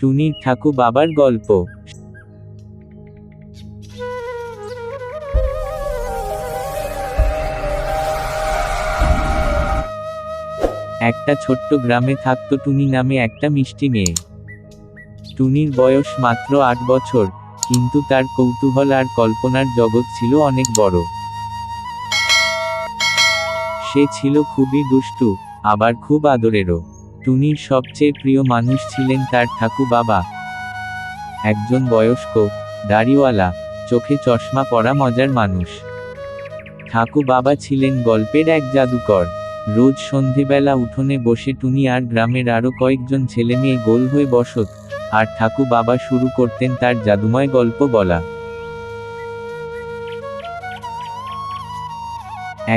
টুনির ঠাকু বাবার গল্প। একটা ছোট্ট গ্রামে থাকতো টুনি নামে একটা মিষ্টি মেয়ে। টুনির বয়স মাত্র আট বছর, কিন্তু তার কৌতূহল আর কল্পনার জগৎ ছিল অনেক বড়। সে ছিল খুবই দুষ্টু, আবার খুব আদরেরও। টুনির সবচেয়ে প্রিয় মানুষ ছিলেন তার ঠাকু বাবা। একজন বয়স্ক, দাড়িওয়ালা, চোখে চশমা পরা মজার মানুষ। ঠাকু বাবা ছিলেন গল্পের এক জাদুকর। রোজ সন্ধেবেলা উঠোনে বসে টুনি আর গ্রামের আরও কয়েকজন ছেলে মেয়ে গোল হয়ে বসত, আর ঠাকু বাবা শুরু করতেন তার জাদুময় গল্প বলা।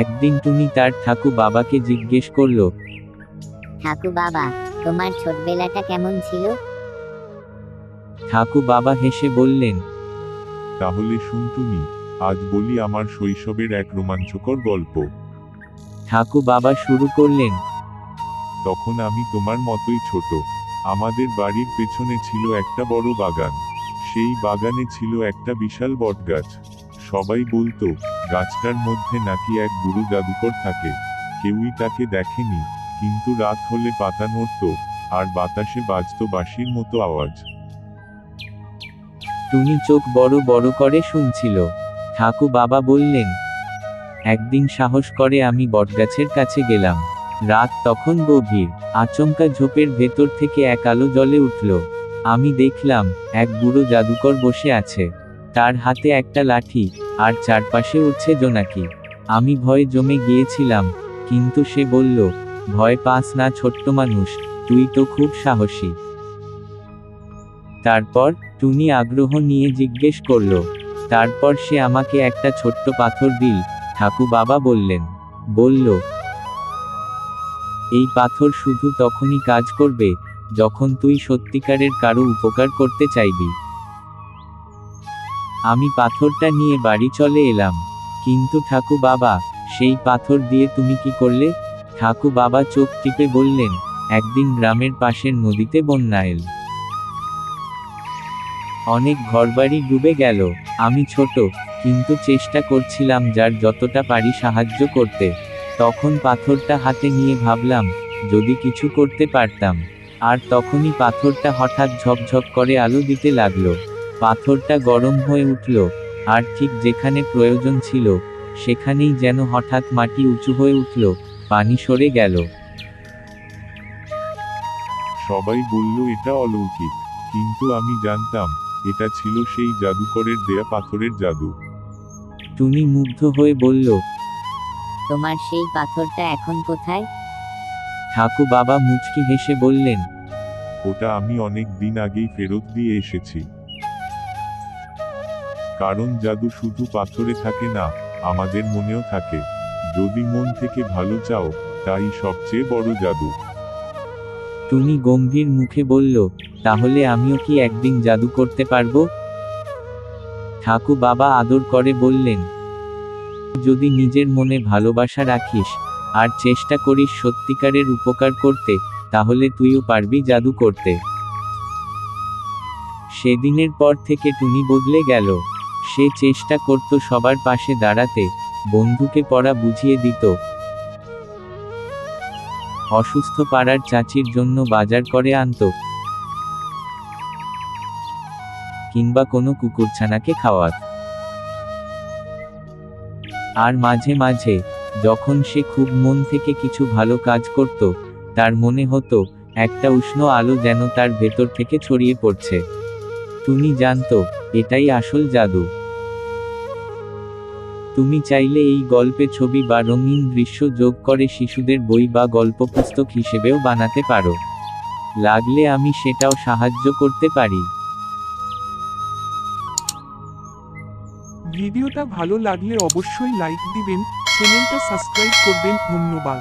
একদিন টুনি তার ঠাকু বাবাকে জিজ্ঞেস করল ঠাকু বাবা তোমার ছোটবেলাটা কেমন ছিল? ঠাকু বাবা হেসে বললেন তাহলে শুনতুনি আজ বলি আমার শৈশবের এক রোমাঞ্চকর গল্প। ঠাকু বাবা শুরু করলেন তখন আমি তোমার মতোই ছোট আমাদের বাড়ির পেছনে ছিল একটা বড় বাগান সেই বাগানে ছিল একটা বিশাল বটগাছ। সবাই বলতো গাছটার মধ্যে নাকি এক গুরু জাদুকর থাকে কেউই তাকে দেখেনি। কিন্তু রাত হলে পাতা নড়তো, আর বাতাসে বাজতো বাঁশির মতো আওয়াজ। টুনি চোখ বড় বড় করে শুনছিল। ঠাকু বাবা বললেন, একদিন সাহস করে আমি বটগাছের কাছে গেলাম। রাত তখন গভীর, আচমকা ঝোপের ভেতর থেকে এক আলো জলে উঠল। আমি দেখলাম, এক বুড়ো জাদুকর বসে আছে। তার হাতে একটা লাঠি, আর চারপাশে উঠছে জোনাকি। আমি ভয়ে জমে গিয়েছিলাম, কিন্তু সে বলল ভয় পাস না ছোট্ট মানুষ, তুই তো খুব সাহসী। তারপর, টুনি আগ্রহ নিয়ে জিজ্ঞেস করল, তারপর সে আমাকে একটা ছোট্ট পাথর দিল ঠাকু বাবা বললেন, বলল, এই পাথর শুধু তখনই কাজ করবে, যখন তুই সত্যিকারের কারও উপকার করতে চাইবি। আমি পাথরটা নিয়ে বাড়ি চলে এলাম, কিন্তু ঠাকু বাবা, সেই পাথর দিয়ে তুমি কি করলে? ঠাকু বাবা চোখ টিপে বললেন, একদিন গ্রামের পাশের নদীতে বন্যা এল। অনেক ঘরবাড়ি ডুবে গেল। আমি ছোট, কিন্তু চেষ্টা করছিলাম যার যতটা পারি সাহায্য করতে। তখন পাথরটা হাতে নিয়ে ভাবলাম, যদি কিছু করতে পারতাম। আর তখনই পাথরটা হঠাৎ ঝকঝক করে আলো দিতে লাগল। পাথরটা গরম হয়ে উঠল, আর ঠিক যেখানে প্রয়োজন ছিল, সেখানেই যেন হঠাৎ মাটি উঁচু হয়ে উঠল। পানি সরে গেল। সবাই বলল এটা অলৌকিক। কিন্তু আমি জানতাম এটা ছিল সেই জাদুকরের দেয়া পাথরের জাদু। টুনি মুগ্ধ হয়ে বলল তোমার সেই পাথরটা এখন কোথায়? ঠাকু বাবা মুচকি হেসে বললেন ওটা আমি অনেক দিন আগেই ফেরত দিয়ে এসেছি। কারণ জাদু শুধু পাথরে থাকে না আমাদের মনেও থাকে। যদি মন থেকে ভালো চাও, তাই সবচেয়ে বড় জাদু। টুনি গম্ভীর মুখে বলল, তাহলে আমিও কি একদিন জাদু করতে পারব? ঠাকু বাবা আদর করে বললেন, যদি নিজের মনে ভালোবাসা রাখিস, আর চেষ্টা করিস সত্যিকারের উপকার করতে, তাহলে তুইও পারবি জাদু করতে। সেদিনের পর থেকে টুনি বদলে গেল। সে চেষ্টা করত সবার পাশে দাঁড়াতে। বন্ধুকে পড়া বুঝিয়ে দিত। অসুস্থ পাড়ার চাচির জন্য বাজার করে আনতো। কিংবা কোনো কুকুরছানাকে খাওয়াত। আর মাঝে মাঝে, যখন সে খুব মন থেকে কিছু ভালো কাজ করত, তার মনে হতো, একটা উষ্ণ আলো যেন তার ভেতর থেকে ছড়িয়ে পড়ছে। তুমি জানতো, এটাই আসল জাদু। তুমি চাইলে এই গল্পে ছবি বা রঙিন দৃশ্য যোগ করে শিশুদের বই বা গল্প পুস্তক হিসেবেও বানাতে পারো। লাগলে আমি সেটাও সাহায্য করতে পারি। ভিডিওটা ভালো লাগলে অবশ্যই লাইক দিবেন, চ্যানেলটা সাবস্ক্রাইব করবেন, ধন্যবাদ।